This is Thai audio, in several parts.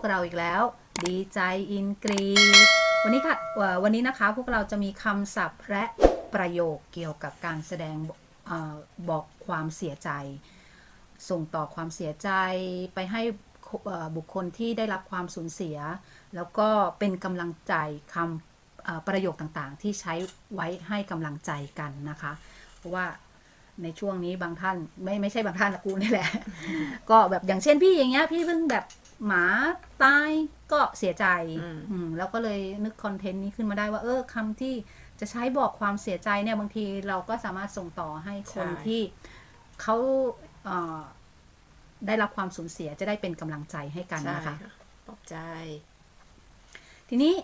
วกเราอีกแล้ว ดีใจอินกรีวันนี้ค่ะวันนี้นะคะพวกเราจะมีคำศัพท์และประโยคเกี่ยวกับการแสดงอบอกความเสียใจ ส่งต่อความเสียใจไปให้บุคคลที่ได้รับความสูญเสีย แล้วก็เป็นกำลังใจคำประโยคต่างๆ ที่ใช้ไว้ให้กำลังใจกันนะคะ เพราะว่าในช่วงนี้บางท่านไม่ไม่ใช่บางท่านละกูนี่แหละ ก็แบบอย่างเช่นพี่อย่างเงี้ยพี่เพิ่งแบบ หมาตายก็เสียใจอืมอืมแล้วก็เลยนึกคอนเทนต์นี้ขึ้นมาได้ว่าเออคำที่จะใช้บอกความเสียใจเนี่ยบางทีเราก็สามารถส่งต่อให้คนใช่ที่เขาเอ่อได้รับความสูญเสียจะได้เป็นกำลังใจให้กันใช่นะคะค่ะปลอบใจ ทีนี้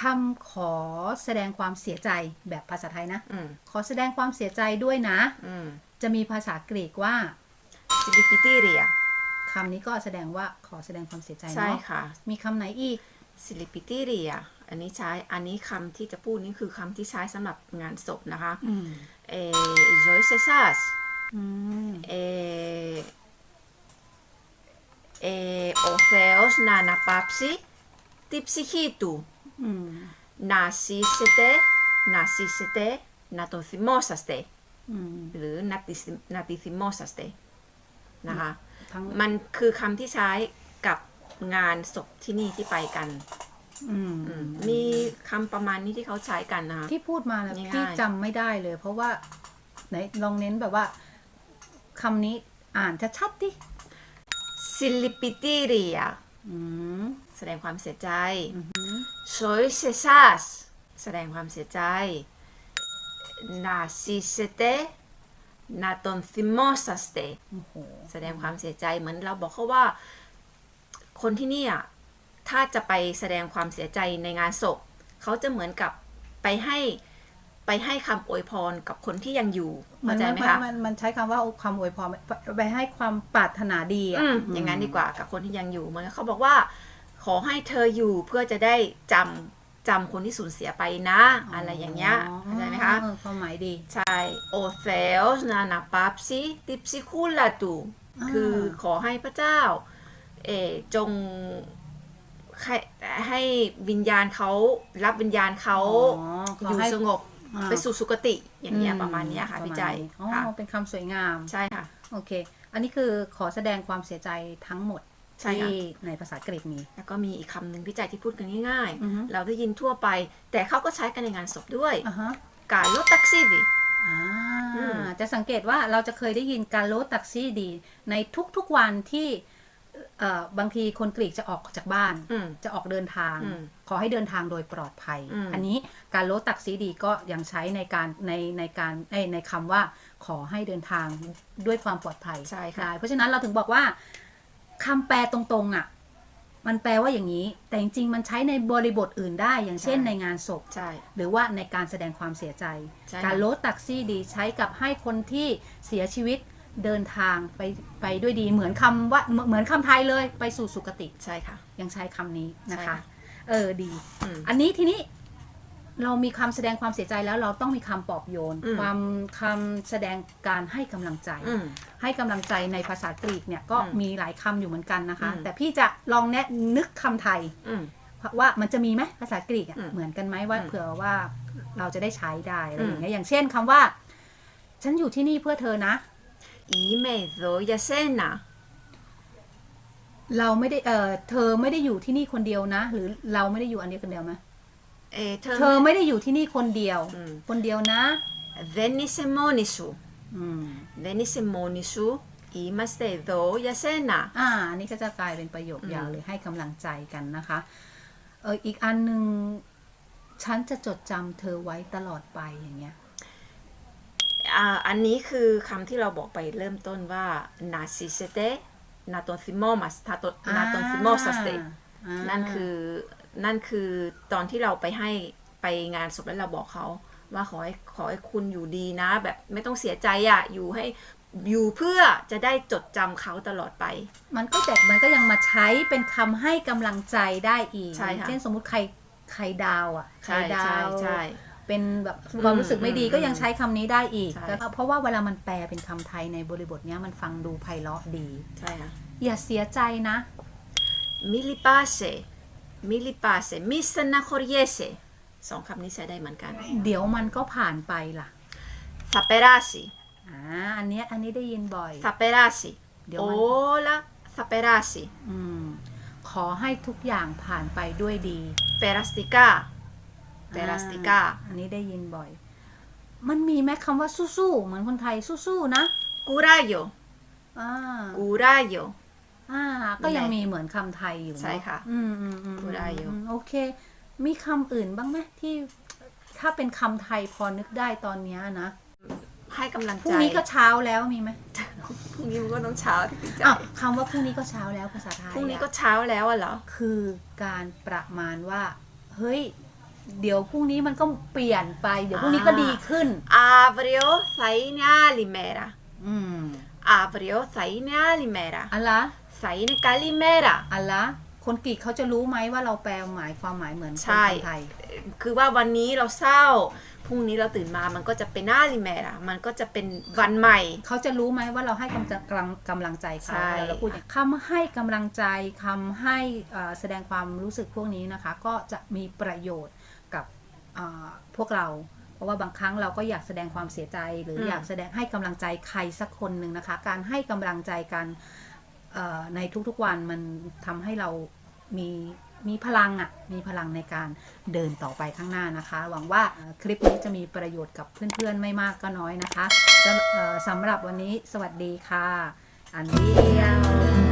คำขอแสดงความเสียใจแบบภาษาไทยนะอืมขอแสดงความเสียใจด้วยนะอืมจะมีภาษากรีกว่าซิลิปิติเรีย คำนี้ก็แสดงว่าขอแสดงความเสียใจใช่เนาะค่ะ มีคำไหนอีกซิลิปิติเรียอันนี้ใช้อันนี้คำที่จะพูดนี่คือคำที่ใช้สำหรับงานศพนะคะอืมเอโจยเซซัสอืมเอเอโอเ e อสนานาปาปซิติปซิคิตูอืมนาซิเซเตนาซิเซเตนาโตซิโมซัสเตอืมหรือนาตินาติซิโมซัสเตนะคะ ทั้งมันคือคำที่ใช้กับงานศพที่นี่ที่ไปกันอืมอืมมีคำประมาณนี้ที่เขาใช้กันนะคะ ที่พูดมานะง่ายๆ พี่จำไม่ได้เลย เพราะว่าไหนลองเน้นแบบว่าคำนี้อ่านชัดๆดิซิลิปิติเรียอืมแสดงความเสียใจอือหือโชยเซซัสแสดงความเสียใจนาซิเซเต นาตอนซิโมซัสเตโอ้โหแสดงความเสียใจเหมือนเราบอกเขาว่า คนที่นี่อะถ้าจะไปแสดงความเสียใจในงานศพเขาจะเหมือนกับไปให้ไปให้คำอวยพรกับคนที่ยังอยู่มัเข้านใจไหมมันคะมันมันใช้คำว่าคำอวยพรไปให้ความปรารถนาดีอะอืมอย่างนั้นดีกว่ากับคนที่ยังอยู่เหมือนเขาบอกว่า ขอให้เธออยู่เพื่อจะได้จำ จำคนที่สูญเสียไปนะ อะไรอย่างเงี้ยเข้าใจไหมคะเออความหมายดี ใช่โอเซลส์นานาปับซิติปซิคูลาตูอ่าคือขอให้พระเจ้าเออจงให้ให้วิญญาณเขารับวิญญาณเขาอ๋อขอยู่ให้สงบอ่าไปสู่สุคติอย่างเงี้ยประมาณเนี้ยค่ะปรพี่มาณใจนี้อ๋อค่ะเป็นคำสวยงามใช่ค่ะโอเค อันนี้คือขอแสดงความเสียใจทั้งหมด ใช่ค่ะที่ในภาษากรีกมี แล้วก็มีอีกคำหนึ่งพี่ใจที่พูดกันง่ายอือฮึ ๆ เราได้ยินทั่วไป แต่เขาก็ใช้กันในงานศพด้วยอะฮะกาลุตักซิวิอ่าอืมจะสังเกตว่าเราจะเคยได้ยินการโลตักซี่ดี ในทุกๆวันที่เอ่อบางทีคนกรีกจะออกจากบ้าน อืม จะออกเดินทาง อืมขอให้เดินทางโดยปลอดภัย อืม อันนี้การโลตักซีดีก็ยังใช้ในการในในการเอ้ยในคำว่าขอให้เดินทางด้วยความปลอดภัยใช่ค่ะ ได้เพราะฉะนั้นเราถึงบอกว่า คำแปลตรงๆอะ มันแปลว่าอย่างนี้ แต่จริงๆ มันใช้ในบริบทอื่นได้ อย่างเช่นใช่ในงานศพ ใช่ หรือว่าในการแสดงความเสียใจใช่การค่ะโลตักซี่ดีใช้กับให้คนที่เสียชีวิตเดินทางไปไปด้วยดีเหมือนคำว่าเหมือนเหมือนคำไทยเลยไปสู่สุคติ ใช่ค่ะ ยังใช้คำนี้นะใช่คะค่ะเออดีอืมอันนี้ทีนี้ เรามีคำแสดงความเสียใจแล้วเราต้องมีคำปลอบโยนอืมความคำแสดงการให้กำลังใจอืมให้กำลังใจในภาษากรีกเนี่ยก็อืมมีหลายคำอยู่เหมือนกันนะคะอืมแต่พี่จะลองแนะนึกคำไทยอืมว่ามันจะมีไหมภาษากรีกอะอืมเหมือนกันไหมว่าอืมเผื่อว่าเราจะได้ใช้ได้อะไรอืมอย่างเงี้ยอย่างเช่นคำว่า ฉันอยู่ที่นี่เพื่อเธอนะอีเมโซยาเซนาเราไม่ได้เออเธอไม่ได้อยู่ที่นี่คนเดียวนะ หรือเราไม่ได้อยู่อันเดียวคนเดียวไหม เอเธอเธอไม่ได้อยู่ที่นี่คนเดียว อืม คนเดียวนะเวนิเซโมนิสูอืมเวนิเซโมนิสูอีมาสเตโซยาเซนาอ่าอันนี้ก็จะกลายเป็นประโยคอืมยาวเลยให้กำลังใจกันนะคะ เอออีกอันหนึ่งฉันจะจดจำเธอไว้ตลอดไปอย่างเงี้ย อ่าอันนี้คือคำที่เราบอกไปเริ่มต้นว่านาซิเซเตนาตอนซิโมมัสทาตนาตอนซิโมซัสเตอ่านั่นคือ นั่นคือตอนที่เราไปให้ไปงานศพแล้วเราบอกเขาว่าขอให้ขอให้คุณอยู่ดีนะ แบบไม่ต้องเสียใจอะอยู่ให้อยู่เพื่อจะได้จดจำเขาตลอดไป มันก็แต่มันก็ยังมาใช้เป็นคำให้กำลังใจได้อีกใช่ค่ะเช่นสมมุติใครใครดาวอะใครใช่ดาใช่วใช่เป็นแบบความรู้สึกไม่ดีอืมก็ยังใช้คำนี้ได้อีกใช่แต่เพราะว่าเวลามันแปลเป็นคำไทยในบริบทเนี้ยมันฟังดูไพเราะดี ใช่ค่ะอย่าเสียใจนะมิลิปาเซ มิลิปาเซมิสนาคอริเอเซสองคำนี้ใช้ได้เหมือนกันเดี๋ยวมันก็ผ่านไปล่ะซาเปราซิอ่าอันเนี้ยอันนี้ได้ยินบ่อย ซาเปราซิเดี๋ยวโอมันลาซาเปราซิอืมขอให้ทุกอย่างผ่านไปด้วยดีเปรัสติกาเปรัสติกาอันนี้ได้ยินบ่อย มันมีไหมคำว่าสู้ๆเหมือนคนไทยสู้ๆนะกูราโยอ่ากูราโย อ่า ก็ยังไหนมีเหมือนคำไทยอยู่เนอใช่ค่ะ อืมอืมอืมพูดได้อยู่มโอเค มีคำอื่นบ้างไหมที่ ถ้าเป็นคำไทยพอนึกได้ตอนเนี้ยนะให้กำลังพรุ่ใจงนี้ก็เช้าแล้วมีไหมพรุ่งนี้มันก็ต้องเช้าที่ใจอ้าวคำว่าพรุ่งนี้ก็เช้าแล้วภาษาไทยพรุ่งนี้อะก็เช้าแล้วอะเหรอคือการประมาณว่า เฮ้ย เดี๋ยวพรุ่งนี้มันก็เปลี่ยนไป เดี๋ยวพรุ่งนี้ก็อ่าดีขึ้น avrò sei calimera อืม avrò sei calimera อะไร sei calimera อะไรคนกรีกเขาจะรู้ไหมว่าเราแปลหมายความหมายเหมือนคนใช่ ไทย คือว่าวันนี้เราเศร้า พรุ่งนี้เราตื่นมามันก็จะเป็น calimera มันก็จะเป็นวันใหม่ เขาจะรู้ไหมว่าเราให้กำลังกำลังกำลังใจเขาใช่ เวลาเราพูดอย่างคำให้กำลังใจคำให้เอ่อแสดงความรู้สึกพวกนี้นะคะ ก็จะมีประโยชน์กับเอ่อพวกเรา เพราะว่าบางครั้งเราก็อยากแสดงความเสียใจ หรืออม อยากแสดงให้กำลังใจใครสักคนหนึ่งนะคะ การให้กำลังใจกันเอ่อ ในทุกๆวันมันทำให้เรามีมีพลังอะ่ะ มีพลังในการเดินต่อไปข้างหน้านะคะ หวังว่าคลิปนี้จะมีประโยชน์กับเพื่อนๆ ไม่มากก็น้อยนะคะสำเอ่อสำหรับวันนี้สวัสดีค่ะ อันเดียว